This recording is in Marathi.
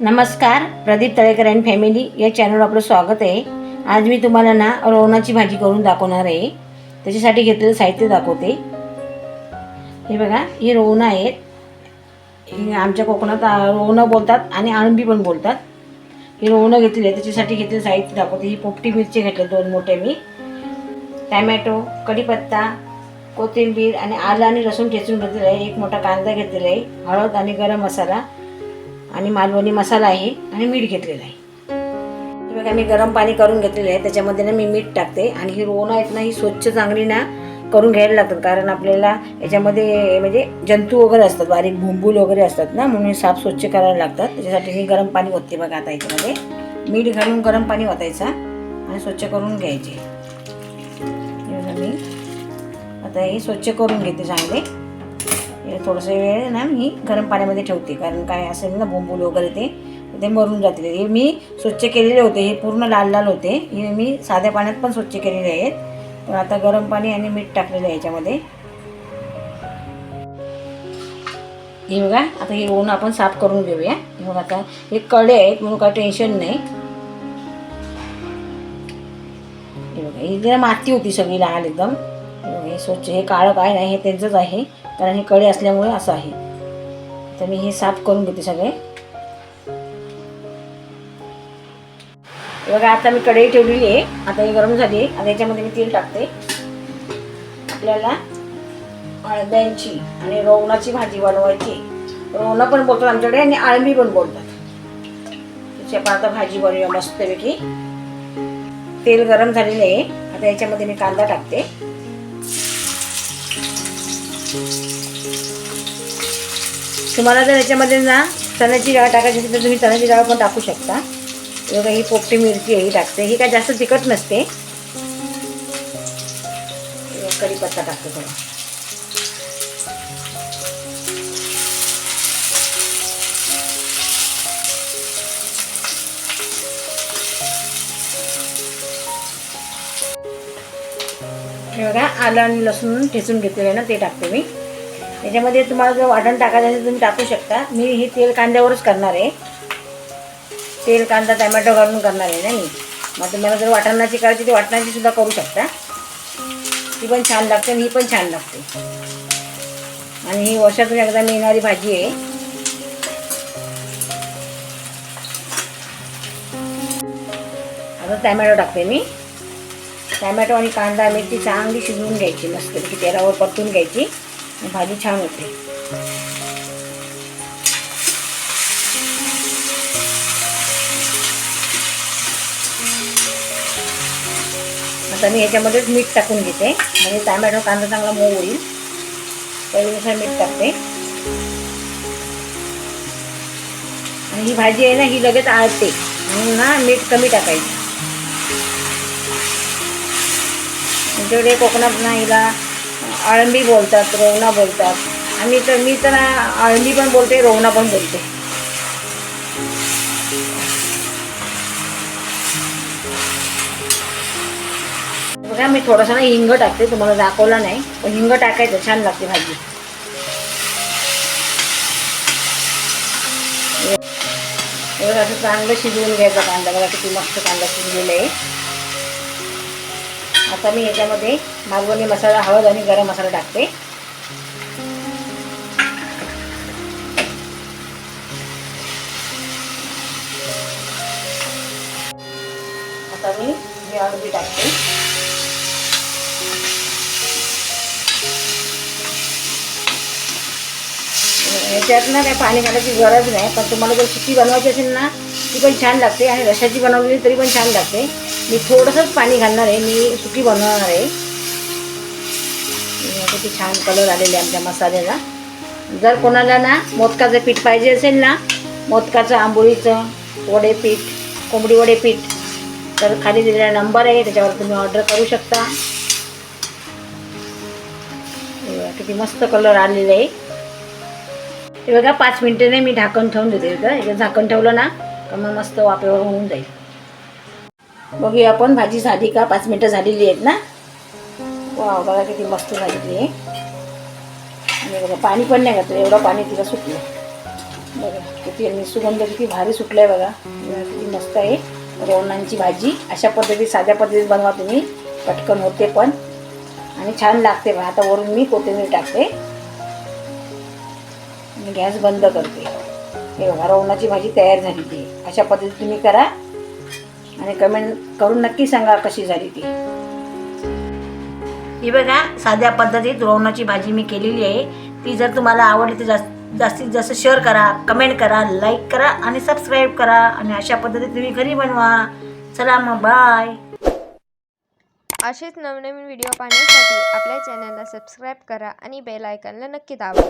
नमस्कार प्रदीप तळेकर अँड फॅमिली या चॅनलवर आपलं स्वागत आहे. आज मी तुम्हाला ना रोवणाची भाजी करून दाखवणार आहे. त्याच्यासाठी घेतलेलं साहित्य दाखवते. हे बघा ही रोवणं आहेत. आमच्या कोकणात रोवणं बोलतात आणि आळंबी पण बोलतात. ही रोवणं घेतली आहे त्याच्यासाठी घेतलेलं साहित्य दाखवते. ही पोपटी मिरची घेतले दोन मोठे मी. टॅमॅटो कढीपत्ता कोथिंबीर आणि आलं आणि लसूण ठेचून घेतलेलं आहे. एक मोठा कांदा घेतलेला आहे. हळद आणि गरम मसाला. आणि मालवणी मसाला आहे आणि मीठ घेतलेलं आहे. बघा मी गरम पाणी करून घेतलेलं आहे. त्याच्यामध्ये ना मी मीठ टाकते. आणि ही रोवणं आहेत ना ही स्वच्छ चांगली ना करून घ्यायला लागतात. कारण आपल्याला याच्यामध्ये म्हणजे जंतू वगैरे असतात बारीक भुंबूल वगैरे असतात ना म्हणून साफ स्वच्छ करायला लागतात. त्याच्यासाठी हे गरम पाणी ओतते बघा आता याच्यामध्ये. मीठ घालून गरम पाणी ओतायचं आणि स्वच्छ करून घ्यायचे. बघा मी. आता हे स्वच्छ करून घेते चांगले. थोडंसं वेळ ना मी गरम पाण्यामध्ये ठेवते. कारण काय असेल ना बोंबूल वगैरे ते ते मरून जातील. हे मी स्वच्छ केलेले होते. हे पूर्ण लाल लाल होते. हे मी साध्या पाण्यात पण स्वच्छ केलेले आहेत. पण आता गरम पाणी आणि मीठ टाकलेलं आहे याच्यामध्ये. हे बघा आता हे ओन आपण साफ करून घेऊया. हे बघा आता हे कडे आहेत म्हणून काय टेन्शन नाही. हे बघा ही जरा माती होती सगळी लहान एकदम. हे स्वच्छ हे काळं काय नाही हे त्यांचंच आहे. कारण हे कळे असल्यामुळे असं आहे. तर मी हे साफ करून घेते सगळे. बघा आता मी कढई ठेवलेली आहे. आता ही गरम झाली आहे. आता याच्यामध्ये मी तेल टाकते. आपल्याला अळद्यांची आणि रोवणाची भाजी बनवायची रोवणं पण बोलतात आमच्याकडे आणि आळंबी पण बोलतात. त्याची आपण आता भाजी बनवूया मस्तपैकी. तेल गरम झालेलं आहे. आता याच्यामध्ये मी कांदा टाकते. तुम्हाला जर याच्यामध्ये ना चण्याची डाळ टाकायची असेल तर तुम्ही चण्याची डाळ पण टाकू शकता. बघा ही पोपटी मिरची आहे ही टाकते. ही काय जास्त तिखट नसते. कढीपत्ता टाकते थोडा हे बघा आलं आणि लसूण ठेचून घेतलेलं आहे ना ते टाकते मी. याच्यामध्ये तुम्हाला जर वाटण टाकायचं असेल तुम्ही टाकू शकता. मी हे तेल कांद्यावरच करणार आहे. तेल कांदा टमॅटो घालून करणार आहे ना मी. मग तुम्हाला जर वाटणाची करायची ती वाटणाची सुद्धा करू शकता. ती पण छान लागते आणि ही पण छान लागते. आणि ही वर्षातून एकदा मिळणारी भाजी आहे. आता टॅमॅटो टाकते मी. टॅमॅटो आणि कांदा मिरची चांगली शिजवून घ्यायची मस्त की तेलावर परतून घ्यायची. भाजी छान होते. आता मी ह्याच्यामध्येच मीठ टाकून घेते. म्हणजे टॅमॅटो कांदा चांगला मऊ होईल. त्यानुसार मीठ टाकते. आणि ही भाजी आहे ना ही लगेच आळते. म्हणून ना मीठ कमी टाकायचं. आमच्याकडे कोकणात नाहीला. आळंबी बोलतात रोवणा बोलतात. आम्ही तर मी तर आळंबी पण बोलते रोवणा पण बोलते. बघा मी थोडासा ना हिंग टाकते तुम्हाला दाखवला नाही पण हिंग टाकायचं छान लागते भाजी. एवढं असं चांगलं शिजवून घ्यायचा कांदा बघा किती मस्त कांदा शिजलेला आहे. आता मी याच्यामध्ये मालवणी मसाला हळद आणि गरम मसाला टाकते. आता मी हे हळदी टाकते. याच्यातनं काय पाणी घालायची गरज नाही. पण तुम्हाला जर सुकी बनवायची असेल ना ती पण छान लागते आणि रशाची बनवलेली तरी पण छान लागते. मी थोडंसंच पाणी घालणार आहे. मी सुकी बनवणार आहे. किती छान कलर आलेले आमच्या मसाल्याला. जर कोणाला ना मोदकाचं पीठ पाहिजे असेल ना मोदकाचं आंबोळीचं वडे पीठ कोंबडी वडे पीठ तर खाली दिलेला नंबर आहे. त्याच्यावर तुम्ही ऑर्डर करू शकता. किती मस्त कलर आलेला आहे. हे बघा पाच मिनिटाने मी झाकण ठेवून देते इथं झाकण ठेवलं ना का मग मस्त वापेवर होऊन जाईल. बघूया आपण भाजी झाली का? पाच मिनटं झालेली आहेत ना? वा बघा किती मस्त झालेली आहे. आणि बघा पाणी पण नाही घातलं एवढं पाणी तिला सुटलं. बघा किती आणि सुगंध किती भारी सुटलं आहे बघा, किती मस्त आहे. रोवणांची भाजी. अशा पद्धतीत साध्या पद्धतीत बनवा तुम्ही. पटकन होते पण. आणि छान लागते बघा. आता वरून मी कोथिंबीर टाकते. आणि गॅस बंद करते. हे बघा रवणाची भाजी तयार झाली ती. अशा पद्धतीत तुम्ही करा. आणि कमेंट करून नक्की सांगा कशी झाली ती. ही बघा साध्या पद्धतीत रोवणाची भाजी मी केलेली आहे. ती जर तुम्हाला आवडली तर जास्त जास्तीत जास्त शेअर करा कमेंट करा लाईक करा आणि सबस्क्राईब करा. आणि अशा पद्धतीत तुम्ही घरी बनवा. चला मग बाय असेच नवनवीन व्हिडिओ पाहण्यासाठी आपल्या चॅनलला सबस्क्राईब करा आणि बेल आयकॉनला नक्की दाबा.